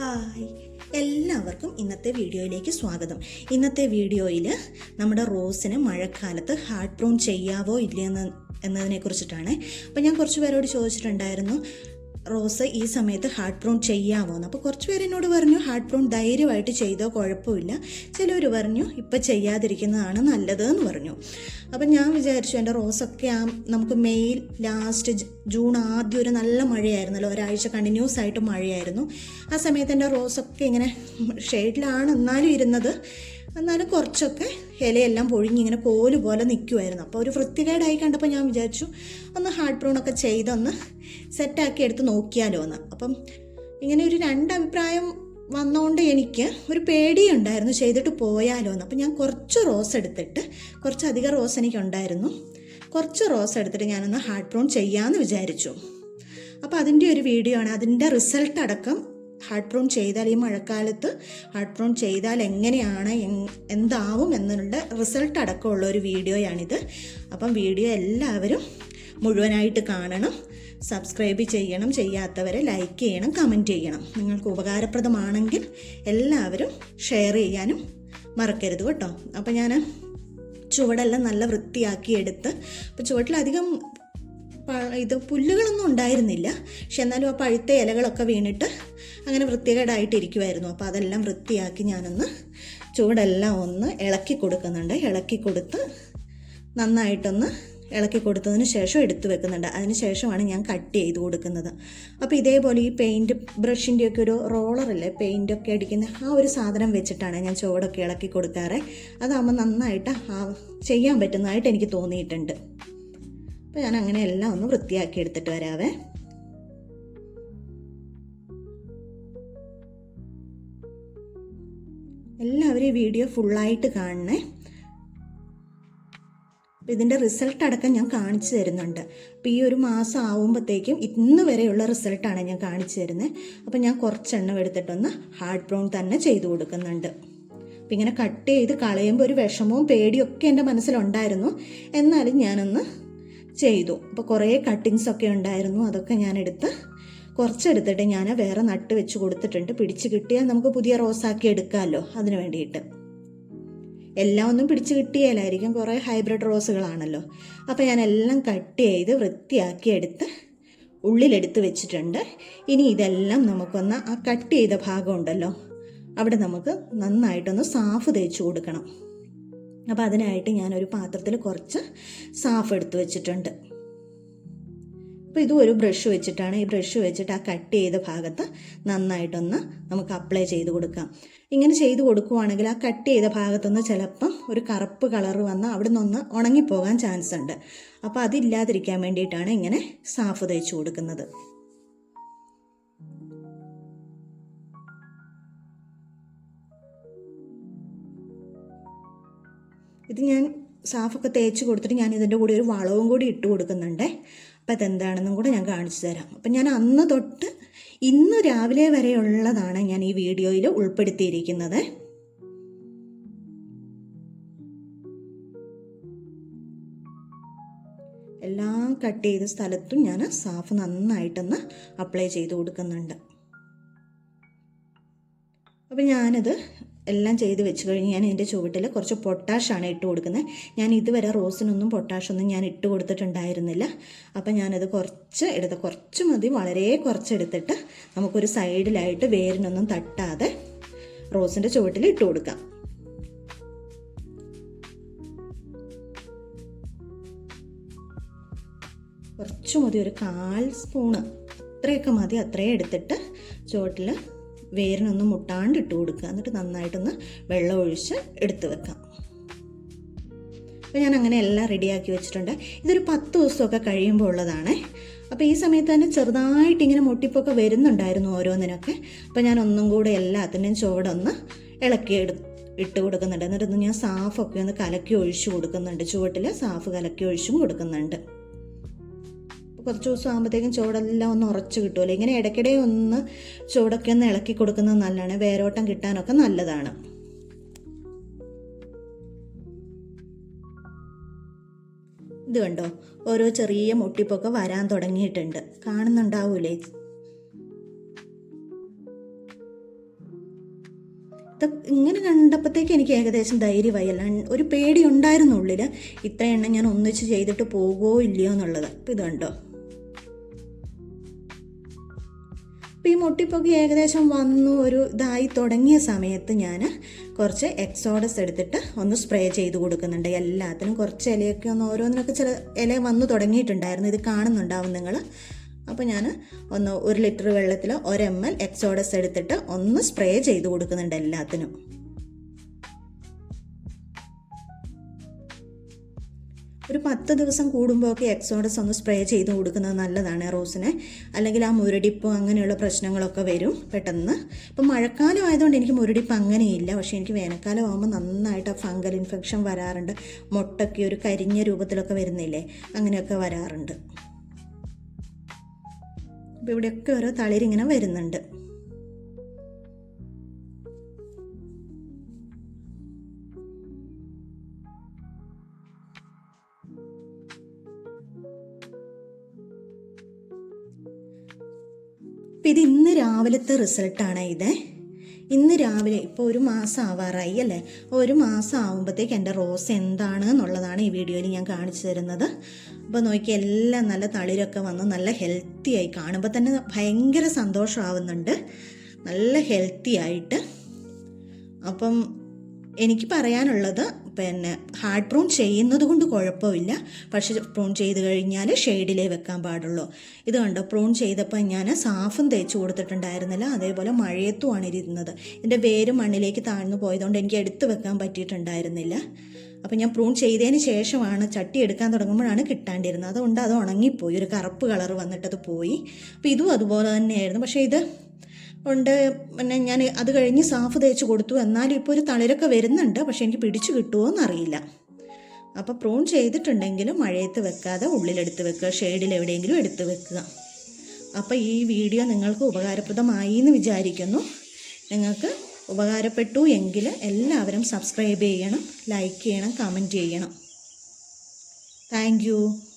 Hi. എല്ലാവർക്കും ഇന്നത്തെ വീഡിയോയിലേക്ക് സ്വാഗതം. ഇന്നത്തെ വീഡിയോയിൽ നമ്മുടെ റോസിന് മഴക്കാലത്ത് ഹാർട്ട് പ്രൂൺ ചെയ്യാവോ ഇല്ലയെന്ന് എന്നതിനെ കുറിച്ചിട്ടാണ് അപ്പോൾ ഞാൻ കുറച്ച് പേരോട് ചോദിച്ചിട്ടുണ്ടായിരുന്നു. റോസ് ഈ സമയത്ത് ഹാർട്ട് പ്രോൺ ചെയ്യാമോ എന്ന്. അപ്പോൾ കുറച്ച് പേര് എന്നോട് പറഞ്ഞു ഹാർട്ട് പ്രോൺ ധൈര്യമായിട്ട് ചെയ്തോ കുഴപ്പമില്ല. ചിലർ പറഞ്ഞു ഇപ്പം ചെയ്യാതിരിക്കുന്നതാണ് നല്ലത് എന്ന് പറഞ്ഞു. അപ്പം ഞാൻ വിചാരിച്ചു എന്റെ റോസൊക്കെ ആ നമുക്ക് മെയ് ലാസ്റ്റ് ജൂൺ ആദ്യം ഒരു നല്ല മഴയായിരുന്നല്ലോ. ഒരാഴ്ച കണ്ടിന്യൂസ് ആയിട്ട് മഴയായിരുന്നു. ആ സമയത്ത് എന്റെ റോസൊക്കെ ഇങ്ങനെ ഷെയ്ഡിലാണ് എന്നാലും ഇരുന്നത്. എന്നാലും കുറച്ചൊക്കെ ഇലയെല്ലാം പൊഴിഞ്ഞ് ഇങ്ങനെ പോലു പോലെ നിൽക്കുമായിരുന്നു അപ്പോൾ ഒരു വൃത്തികേടായി കണ്ടപ്പോൾ ഞാൻ വിചാരിച്ചു ഒന്ന് ഹാർഡ് ബ്രൗൺ ഒക്കെ ചെയ്തൊന്ന് സെറ്റാക്കി എടുത്ത് നോക്കിയാലോ എന്ന്. അപ്പം ഇങ്ങനെ ഒരു രണ്ട് അഭിപ്രായം വന്നുകൊണ്ട് എനിക്ക് ഒരു പേടിയുണ്ടായിരുന്നു ചെയ്തിട്ട് പോയാലോ എന്ന്. അപ്പം ഞാൻ കുറച്ച് റോസ് എടുത്തിട്ട് കുറച്ചധികം റോസ് എനിക്കുണ്ടായിരുന്നു. കുറച്ച് റോസ് എടുത്തിട്ട് ഞാനൊന്ന് ഹാർഡ് ബ്രൗൺ ചെയ്യാമെന്ന് വിചാരിച്ചു. അപ്പോൾ അതിന്റെ ഒരു വീഡിയോ ആണ്. അതിന്റെ റിസൾട്ട് അടക്കം ഹാർട്ട് പ്രോൺ ചെയ്താൽ ഈ മഴക്കാലത്ത് ഹാർട്ട് പ്രോൺ ചെയ്താൽ എങ്ങനെയാണ് എന്താവും എന്നുള്ള റിസൾട്ട് അടക്കമുള്ള ഒരു വീഡിയോയാണിത് അപ്പം വീഡിയോ എല്ലാവരും മുഴുവനായിട്ട് കാണണം സബ്സ്ക്രൈബ് ചെയ്യണം ചെയ്യാത്തവരെ ലൈക്ക് ചെയ്യണം കമന്റ് ചെയ്യണം. നിങ്ങൾക്ക് ഉപകാരപ്രദമാണെങ്കിൽ എല്ലാവരും ഷെയർ ചെയ്യാനും മറക്കരുത് കേട്ടോ. അപ്പോൾ ഞാൻ ചുവടെല്ലാം നല്ല വൃത്തിയാക്കി എടുത്ത് അപ്പോൾ ചുവട്ടിലധികം ഇത് പുല്ലുകളൊന്നും ഉണ്ടായിരുന്നില്ല. പക്ഷെ എന്നാലും ആ പഴുത്ത ഇലകളൊക്കെ വീണിട്ട് അങ്ങനെ വൃത്തികേടായിട്ടിരിക്കുമായിരുന്നു അപ്പോൾ അതെല്ലാം വൃത്തിയാക്കി ഞാനൊന്ന് ചൂടെല്ലാം ഒന്ന് ഇളക്കി കൊടുക്കുന്നുണ്ട്. ഇളക്കി കൊടുത്ത് നന്നായിട്ടൊന്ന് ഇളക്കി കൊടുത്തതിന് ശേഷം എടുത്തു വെക്കുന്നുണ്ട്. അതിന് ശേഷമാണ് ഞാൻ കട്ട് ചെയ്ത് കൊടുക്കുന്നത്. അപ്പോൾ ഇതേപോലെ ഈ പെയിന്റ് ബ്രഷിന്റെയൊക്കെ ഒരു റോളറല്ലേ പെയിന്റൊക്കെ അടിക്കുന്ന ആ ഒരു സാധനം വെച്ചിട്ടാണ് ഞാൻ ചുവടൊക്കെ ഇളക്കി കൊടുക്കാറ്. അതാകുമ്പോൾ നന്നായിട്ട് ചെയ്യാൻ പറ്റുന്നതായിട്ട് എനിക്ക് തോന്നിയിട്ടുണ്ട്. അപ്പോൾ ഞാൻ അങ്ങനെ എല്ലാം ഒന്ന് വൃത്തിയാക്കി എടുത്തിട്ട് വരാവേ. എല്ലാവരും ഈ വീഡിയോ ഫുള്ളായിട്ട് കാണണേ. അപ്പോൾ ഇതിന്റെ റിസൾട്ട് അടക്കം ഞാൻ കാണിച്ചു തരുന്നുണ്ട്. അപ്പോൾ ഈ ഒരു മാസം ആവുമ്പോഴത്തേക്കും ഇന്ന് വരെയുള്ള റിസൾട്ടാണ് ഞാൻ കാണിച്ചു തരുന്നത് അപ്പോൾ ഞാൻ കുറച്ചെണ്ണം എടുത്തിട്ടൊന്ന് ഹാർഡ് ബ്രൗൺ തന്നെ ചെയ്തു കൊടുക്കുന്നുണ്ട്. അപ്പം ഇങ്ങനെ കട്ട് ചെയ്ത് കളയുമ്പോൾ ഒരു വിഷമവും പേടിയൊക്കെ എന്റെ മനസ്സിലുണ്ടായിരുന്നു. എന്നാലും ഞാനൊന്ന് ചെയ്തു. അപ്പോൾ കുറേ കട്ടിങ്സ് ഒക്കെ ഉണ്ടായിരുന്നു. അതൊക്കെ ഞാൻ എടുത്ത് കുറച്ചെടുത്തിട്ട് ഞാൻ വേറെ നട്ട് വെച്ച് കൊടുത്തിട്ടുണ്ട്. പിടിച്ച് കിട്ടിയാൽ നമുക്ക് പുതിയ റോസാക്കി എടുക്കാമല്ലോ അതിന് വേണ്ടിയിട്ട്. എല്ലാം ഒന്നും പിടിച്ച് കിട്ടിയാലായിരിക്കും. കുറേ ഹൈബ്രിഡ് റോസുകളാണല്ലോ. അപ്പോൾ ഞാൻ എല്ലാം കട്ട് ചെയ്ത് വൃത്തിയാക്കി എടുത്ത് ഉള്ളിലെടുത്ത് വെച്ചിട്ടുണ്ട്. ഇനി ഇതെല്ലാം നമുക്കൊന്ന് ആ കട്ട് ചെയ്ത ഭാഗം ഉണ്ടല്ലോ അവിടെ നമുക്ക് നന്നായിട്ടൊന്ന് സാഫ് തേച്ച് കൊടുക്കണം. അപ്പോൾ അതിനായിട്ട് ഞാനൊരു പാത്രത്തിൽ കുറച്ച് സാഫ് എടുത്ത് വെച്ചിട്ടുണ്ട്. അപ്പോൾ ഇതും ഒരു ബ്രഷ് വെച്ചിട്ടാണ്. ഈ ബ്രഷ് വെച്ചിട്ട് ആ കട്ട് ചെയ്ത ഭാഗത്ത് നന്നായിട്ടൊന്ന് നമുക്ക് അപ്ലൈ ചെയ്ത് കൊടുക്കാം. ഇങ്ങനെ ചെയ്ത് കൊടുക്കുവാണെങ്കിൽ ആ കട്ട് ചെയ്ത ഭാഗത്തുനിന്ന് ചിലപ്പം ഒരു കറുപ്പ് കളർ വന്ന് അവിടെ നിന്നൊന്ന് ഉണങ്ങിപ്പോകാൻ ചാൻസ് ഉണ്ട് അപ്പോൾ അതില്ലാതിരിക്കാൻ വേണ്ടിയിട്ടാണ് ഇങ്ങനെ സാഫ് തയ്ച്ചു കൊടുക്കുന്നത്. ഇത് ഞാൻ സാഫൊക്കെ തേച്ച് കൊടുത്തിട്ട് ഞാൻ ഇതിന്റെ കൂടെ ഒരു വളവും കൂടി ഇട്ട് കൊടുക്കുന്നുണ്ടേ. അപ്പം അതെന്താണെന്നും കൂടെ ഞാൻ കാണിച്ചു തരാം. അപ്പം ഞാൻ അന്ന് തൊട്ട് ഇന്ന് രാവിലെ വരെയുള്ളതാണ് ഞാൻ ഈ വീഡിയോയിൽ ഉൾപ്പെടുത്തിയിരിക്കുന്നത്. എല്ലാം കട്ട് ചെയ്ത സ്ഥലത്തും ഞാൻ സാഫ് നന്നായിട്ടൊന്ന് അപ്ലൈ ചെയ്ത് കൊടുക്കുന്നുണ്ട്. അപ്പോൾ ഞാനത് എല്ലാം ചെയ്ത് വെച്ച് കഴിഞ്ഞ് ഞാൻ ഇതിന്റെ ചുവട്ടിൽ കുറച്ച് പൊട്ടാഷാണ് ഇട്ട് കൊടുക്കുന്നത്. ഞാൻ ഇതുവരെ റോസിനൊന്നും പൊട്ടാഷൊന്നും ഞാൻ ഇട്ട് കൊടുത്തിട്ടുണ്ടായിരുന്നില്ല. അപ്പം ഞാനത് കുറച്ച് എടുത്ത് കുറച്ച് മതി വളരെ കുറച്ചെടുത്തിട്ട് നമുക്കൊരു സൈഡിലായിട്ട് വേരിനൊന്നും തട്ടാതെ റോസിന്റെ ചുവട്ടിൽ ഇട്ട് കൊടുക്കാം. കുറച്ച് മതി ഒരു കാൽ സ്പൂണ്. അത്രയൊക്കെ മതി അത്രയും എടുത്തിട്ട് ചുവട്ടിൽ വേരിനൊന്ന് മുട്ടാണ്ട് ഇട്ട് കൊടുക്കുക. എന്നിട്ട് നന്നായിട്ടൊന്ന് വെള്ളം ഒഴിച്ച് എടുത്ത് വെക്കാം. അപ്പോൾ ഞാൻ അങ്ങനെ എല്ലാം റെഡിയാക്കി വെച്ചിട്ടുണ്ട്. ഇതൊരു പത്ത് ദിവസമൊക്കെ കഴിയുമ്പോൾ ഉള്ളതാണ്. അപ്പോൾ ഈ സമയത്ത് തന്നെ ചെറുതായിട്ട് ഇങ്ങനെ മുട്ടിപ്പൊക്കെ വരുന്നുണ്ടായിരുന്നു ഓരോന്നിനൊക്കെ. അപ്പോൾ ഞാൻ ഒന്നും കൂടെ എല്ലാത്തിന്റെയും ചുവടൊന്ന് ഇളക്കി എടു ഇട്ട് കൊടുക്കുന്നുണ്ട്. എന്നിട്ടൊന്ന് ഞാൻ സാഫൊക്കെ ഒന്ന് കലക്കി ഒഴിച്ചു കൊടുക്കുന്നുണ്ട്. ചുവട്ടിൽ സാഫ് കലക്കി ഒഴിച്ചും കൊടുക്കുന്നുണ്ട്. കുറച്ച് ദിവസം ആകുമ്പോഴത്തേക്കും ചുവടെല്ലാം ഒന്ന് ഉറച്ച് കിട്ടുമല്ലോ ഇങ്ങനെ ഇടയ്ക്കിടെ ഒന്ന് ചുവടൊക്കെ ഒന്ന് ഇളക്കി കൊടുക്കുന്നത് നല്ലതാണ്. വേരോട്ടം കിട്ടാനൊക്കെ നല്ലതാണ്. ഇത് കണ്ടോ? ഓരോ ചെറിയ മുട്ടിപ്പൊക്കെ വരാൻ തുടങ്ങിയിട്ടുണ്ട്. കാണുന്നുണ്ടാവൂലേ? ഇങ്ങനെ കണ്ടപ്പോഴത്തേക്ക് എനിക്ക് ഏകദേശം ധൈര്യമായി. അല്ല ഒരു പേടി ഉണ്ടായിരുന്നു ഉള്ളിൽ ഇത്ര എണ്ണം ഞാൻ ഒന്നിച്ച് ചെയ്തിട്ട് പോകുമോ ഇല്ലയോ എന്നുള്ളത്. അപ്പം ഇത് കണ്ടോ? അപ്പോൾ ഈ മുട്ടിപ്പൊക്കെ ഏകദേശം വന്നു ഒരു ഇതായി തുടങ്ങിയ സമയത്ത് ഞാൻ കുറച്ച് എക്സോഡസ് എടുത്തിട്ട് ഒന്ന് സ്പ്രേ ചെയ്ത് കൊടുക്കുന്നുണ്ട്. എല്ലാത്തിനും കുറച്ച് ഇലയൊക്കെ ഒന്ന് ഓരോന്നിനൊക്കെ ചില ഇല വന്നു തുടങ്ങിയിട്ടുണ്ടായിരുന്നു. ഇത് കാണുന്നുണ്ടാവും നിങ്ങൾ അപ്പോൾ ഞാൻ ഒന്ന് ഒരു ലിറ്റർ വെള്ളത്തിൽ ഒരു എം എൽ എക്സോഡസ് എടുത്തിട്ട് ഒന്ന് സ്പ്രേ ചെയ്ത് കൊടുക്കുന്നുണ്ട് എല്ലാത്തിനും. ഒരു പത്ത് ദിവസം കൂടുമ്പോഴൊക്കെ എക്സോഡസ് ഒന്ന് സ്പ്രേ ചെയ്ത് കൊടുക്കുന്നത് നല്ലതാണ് റോസിന്. അല്ലെങ്കിൽ ആ മുരടിപ്പ് അങ്ങനെയുള്ള പ്രശ്നങ്ങളൊക്കെ വരും പെട്ടെന്ന്. ഇപ്പം മഴക്കാലം ആയതുകൊണ്ട് എനിക്ക് മുരടിപ്പ് അങ്ങനെയില്ല. പക്ഷേ എനിക്ക് വേനൽക്കാലം ആകുമ്പോൾ നന്നായിട്ട് ഫംഗൽ ഇൻഫെക്ഷൻ വരാറുണ്ട്. മുട്ടൊക്കെ ഒരു കരിഞ്ഞ രൂപത്തിലൊക്കെ വരുന്നില്ലേ അങ്ങനെയൊക്കെ വരാറുണ്ട്. അപ്പോൾ ഇവിടെയൊക്കെ ഓരോ തളിരിങ്ങനെ വരുന്നുണ്ട്. അപ്പം ഇത് ഇന്ന് രാവിലത്തെ റിസൾട്ടാണ് ഇത്. ഇന്ന് രാവിലെ ഇപ്പോൾ ഒരു മാസം ആവാറായി അല്ലേ? ഒരു മാസം ആകുമ്പോഴത്തേക്ക് എന്റെ റോസ് എന്താണ് എന്നുള്ളതാണ് ഈ വീഡിയോയിൽ ഞാൻ കാണിച്ചു തരുന്നത്. അപ്പോൾ നോക്കി എല്ലാം നല്ല തളിരൊക്കെ വന്ന് നല്ല ഹെൽത്തി ആയി കാണുമ്പോൾ തന്നെ ഭയങ്കര സന്തോഷമാവുന്നുണ്ട് നല്ല ഹെൽത്തി ആയിട്ട്. അപ്പം എനിക്ക് പറയാനുള്ളത് പിന്നെ ഹാർഡ് പ്രൂൺ ചെയ്യുന്നത് കൊണ്ട് കുഴപ്പമില്ല. പക്ഷെ പ്രൂൺ ചെയ്ത് കഴിഞ്ഞാൽ ഷെയ്ഡിലേ വെക്കാൻ പാടുള്ളൂ. ഇത് കണ്ടോ? പ്രൂൺ ചെയ്തപ്പോൾ ഞാൻ സാഫും തേച്ച് കൊടുത്തിട്ടുണ്ടായിരുന്നില്ല. അതേപോലെ മഴയത്തുമാണ് ഇരുന്നത്. ഇതിന്റെ വേര് മണ്ണിലേക്ക് താഴ്ന്നു പോയതുകൊണ്ട് എനിക്ക് എടുത്തു വെക്കാൻ പറ്റിയിട്ടുണ്ടായിരുന്നില്ല. അപ്പം ഞാൻ പ്രൂൺ ചെയ്തതിന് ശേഷമാണ് ചട്ടി എടുക്കാൻ തുടങ്ങുമ്പോഴാണ് കിട്ടാണ്ടിരുന്നത്. അതുകൊണ്ട് അത് ഉണങ്ങിപ്പോയി. ഒരു കറുപ്പ് കളർ വന്നിട്ടത് പോയി. അപ്പോൾ ഇതും അതുപോലെ തന്നെയായിരുന്നു. പക്ഷേ ഇത് ഉണ്ട്. പിന്നെ ഞാൻ അത് കഴിഞ്ഞ് സാഫ് തേച്ച് കൊടുത്തു. എന്നാലും ഇപ്പോൾ ഒരു തളിരൊക്കെ വരുന്നുണ്ട്. പക്ഷേ എനിക്ക് പിടിച്ചു കിട്ടുമോ എന്നറിയില്ല. അപ്പോൾ പ്രൂൺ ചെയ്തിട്ടുണ്ടെങ്കിലും മഴയത്ത് വെക്കാതെ ഉള്ളിലെടുത്ത് വെക്കുക. ഷെയ്ഡിൽ എവിടെയെങ്കിലും എടുത്ത് വെക്കുക. അപ്പോൾ ഈ വീഡിയോ നിങ്ങൾക്ക് ഉപകാരപ്രദമായി എന്ന് വിചാരിക്കുന്നു. നിങ്ങൾക്ക് ഉപകാരപ്പെട്ടു എങ്കിൽ എല്ലാവരും സബ്സ്ക്രൈബ് ചെയ്യണം ലൈക്ക് ചെയ്യണം കമന്റ് ചെയ്യണം. താങ്ക്